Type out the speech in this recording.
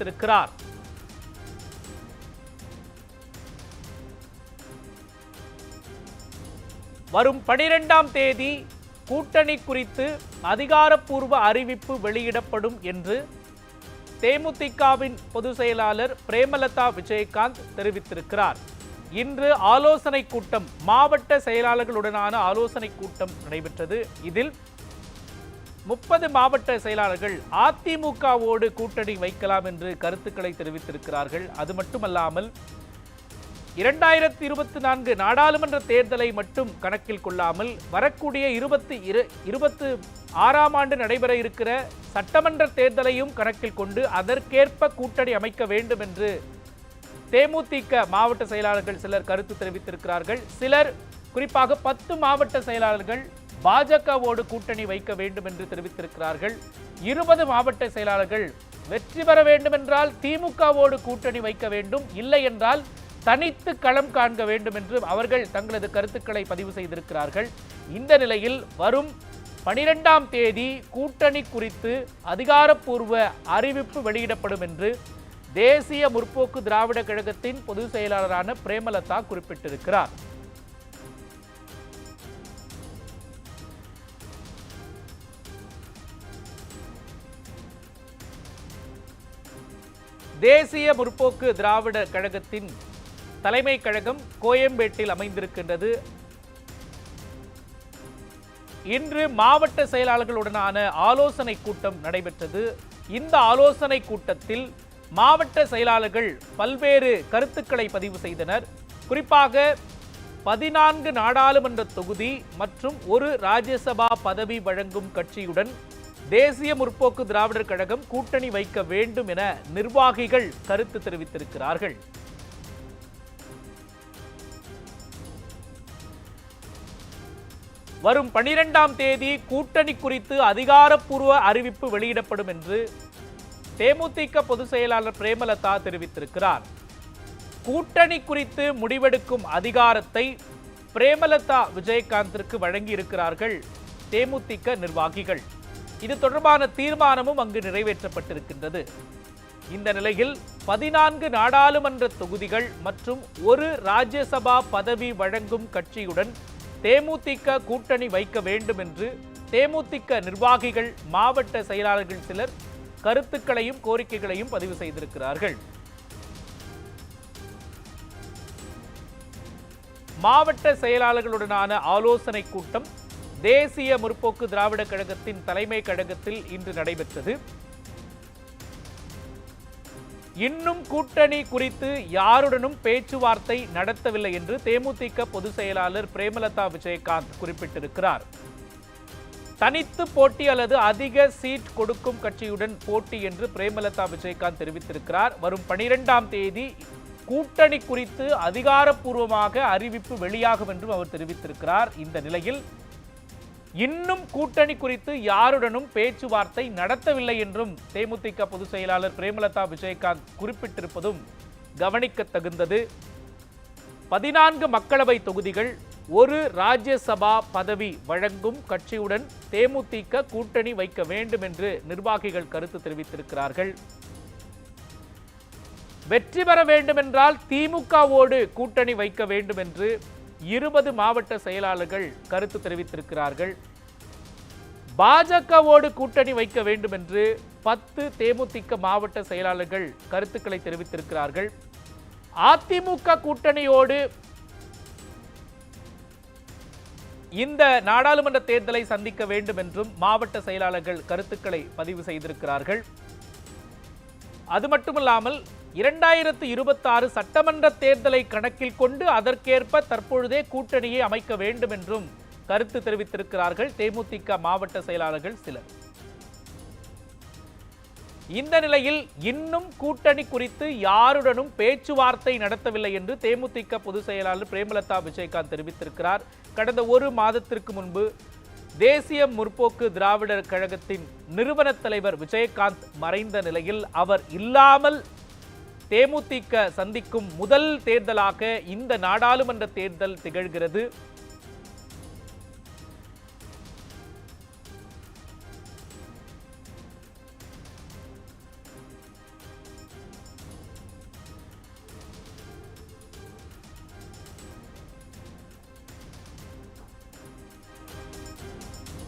இருக்கிறார் வரும் பனிரெண்டாம் தேதி கூட்டணி குறித்து அதிகாரப்பூர்வ அறிவிப்பு வெளியிடப்படும் என்று தேமுதிகவின் பொதுச் செயலாளர் பிரேமலதா விஜயகாந்த் தெரிவித்திருக்கிறார். இன்று ஆலோசனை கூட்டம் மாவட்ட செயலாளர்களுடனான ஆலோசனை கூட்டம் நடைபெற்றது. இதில் முப்பது மாவட்ட செயலாளர்கள் அதிமுகவோடு கூட்டணி வைக்கலாம் என்று கருத்துக்களை தெரிவித்திருக்கிறார்கள். அது மட்டுமல்லாமல் இரண்டாயிரத்தி இருபத்தி நான்கு நாடாளுமன்ற தேர்தலை மட்டும் கணக்கில் கொள்ளாமல் வரக்கூடிய இருபத்தி இரு இருபத்து ஆறாம் ஆண்டு நடைபெற இருக்கிற சட்டமன்ற தேர்தலையும் கணக்கில் கொண்டு அதற்கேற்ப கூட்டணி அமைக்க வேண்டும் என்று தேமுதிக மாவட்ட செயலாளர்கள் சிலர் கருத்து தெரிவித்திருக்கிறார்கள். சிலர் குறிப்பாக பத்து மாவட்ட செயலாளர்கள் பாஜகவோடு கூட்டணி வைக்க வேண்டும் என்று தெரிவித்திருக்கிறார்கள். இருபது மாவட்ட செயலாளர்கள் வெற்றி பெற வேண்டுமென்றால் திமுகவோடு கூட்டணி வைக்க வேண்டும். இல்லை என்றால் தனித்து களம் காண்க வேண்டும் என்று அவர்கள் தங்களது கருத்துக்களை பதிவு செய்திருக்கிறார்கள். இந்த நிலையில் வரும் பனிரெண்டாம் தேதி கூட்டணி குறித்து அதிகாரப்பூர்வ அறிவிப்பு வெளியிடப்படும் என்று தேசிய முற்போக்கு திராவிட கழகத்தின் பொதுச் செயலாளரான பிரேமலதா குறிப்பிட்டிருக்கிறார். தேசிய முற்போக்கு திராவிட கழகத்தின் தலைமை கழகம் கோயம்பேட்டில் அமைந்திருக்கின்றது. இன்று மாவட்ட செயலாளர்களுடனான ஆலோசனை கூட்டம் நடைபெற்றது. இந்த ஆலோசனை கூட்டத்தில் மாவட்ட செயலாளர்கள் பல்வேறு கருத்துக்களை பதிவு செய்தனர். குறிப்பாக பதினான்கு நாடாளுமன்ற தொகுதி மற்றும் ஒரு ராஜ்யசபா பதவி வழங்கும் கட்சியுடன் தேசிய முற்போக்கு திராவிடர் கழகம் கூட்டணி வைக்க வேண்டும் என நிர்வாகிகள் கருத்து தெரிவித்திருக்கிறார்கள். வரும் பனிரெண்டாம் தேதி கூட்டணி குறித்து அதிகாரப்பூர்வ அறிவிப்பு வெளியிடப்படும் என்று தேமுதிக பொதுச் செயலாளர் பிரேமலதா தெரிவித்திருக்கிறார். கூட்டணி குறித்து முடிவெடுக்கும் அதிகாரத்தை பிரேமலதா விஜயகாந்திற்கு வழங்கி இருக்கிறார்கள் தேமுதிக நிர்வாகிகள். இது தொடர்பான தீர்மானமும் அங்கு நிறைவேற்றப்பட்டிருக்கின்றது. இந்த நிலையில் பதினான்கு நாடாளுமன்ற தொகுதிகள் மற்றும் ஒரு ராஜ்யசபா பதவி வழங்கும் கட்சியுடன் தேமுதிக கூட்டணி வைக்க வேண்டும் என்று தேமுதிக நிர்வாகிகள் மாவட்ட செயலாளர்கள் சிலர் கருத்துக்களையும் கோரிக்கைகளையும் பதிவு செய்திருக்கிறார்கள். மாவட்ட செயலாளர்களுடனான ஆலோசனை கூட்டம் தேசிய முற்போக்கு திராவிட கழகத்தின் தலைமை கழகத்தில் இன்று நடைபெற்றது. இன்னும் கூட்டணி குறித்து யாருடனும் பேச்சுவார்த்தை நடத்தவில்லை என்று தேமுதிக பொதுச் செயலாளர் பிரேமலதா விஜயகாந்த் குறிப்பிட்டிருக்கிறார். தனித்து போட்டி அல்லது அதிக சீட் கொடுக்கும் கட்சியுடன் போட்டி என்று பிரேமலதா விஜயகாந்த் தெரிவித்திருக்கிறார். வரும் பனிரெண்டாம் தேதி கூட்டணி குறித்து அதிகாரப்பூர்வமாக அறிவிப்பு வெளியாகும் என்றும் அவர் தெரிவித்திருக்கிறார். இந்த நிலையில் இன்னும் கூட்டணி குறித்து யாருடனும் பேச்சுவார்த்தை நடத்தவில்லை என்றும் தேமுதிக பொதுச் செயலாளர் பிரேமலதா விஜயகாந்த் குறிப்பிட்டிருப்பதும் கவனிக்க தகுந்தது பதினான்கு மக்களவை தொகுதிகள் ஒரு ராஜ்யசபா பதவி வழங்கும் கட்சியுடன் தேமுதிக கூட்டணி வைக்க வேண்டும் என்று நிர்வாகிகள் கருத்து தெரிவித்திருக்கிறார்கள். வெற்றி பெற வேண்டுமென்றால் திமுகவோடு கூட்டணி வைக்க வேண்டும் என்று இருபது மாவட்ட செயலாளர்கள் கருத்து தெரிவித்திருக்கிறார்கள். பாஜகவோடு கூட்டணி வைக்க வேண்டும் என்று பத்து தேமுதிக மாவட்ட செயலாளர்கள் கருத்துக்களை தெரிவித்திருக்கிறார்கள். அதிமுக கூட்டணியோடு இந்த நாடாளுமன்ற தேர்தலை சந்திக்க வேண்டும் என்றும் மாவட்ட செயலாளர்கள் கருத்துக்களை பதிவு செய்திருக்கிறார்கள். அது மட்டுமல்லாமல் இரண்டாயிரத்து இருபத்தாறு சட்டமன்ற தேர்தலை கணக்கில் கொண்டு அதற்கேற்ப தற்பொழுதே கூட்டணியை அமைக்க வேண்டும் என்றும் கருத்து தெரிவித்திருக்கிறார்கள். தேமுதிக மாவட்ட செயலாளர்கள் சிலர். இந்த நிலையில் இன்னும் கூட்டணி குறித்து யாருடனும் பேச்சுவார்த்தை நடத்தவில்லை என்று தேமுதிக பொதுச் செயலாளர் பிரேமலதா விஜயகாந்த் தெரிவித்திருக்கிறார். கடந்த ஒரு மாதத்திற்கு முன்பு தேசிய முற்போக்கு திராவிடர் கழகத்தின் நிறுவன தலைவர் விஜயகாந்த் மறைந்த நிலையில் அவர் இல்லாமல் தேமுதிக சந்திக்கும் முதல் தேர்தலாக இந்த நாடாளுமன்ற தேர்தல் திகழ்கிறது.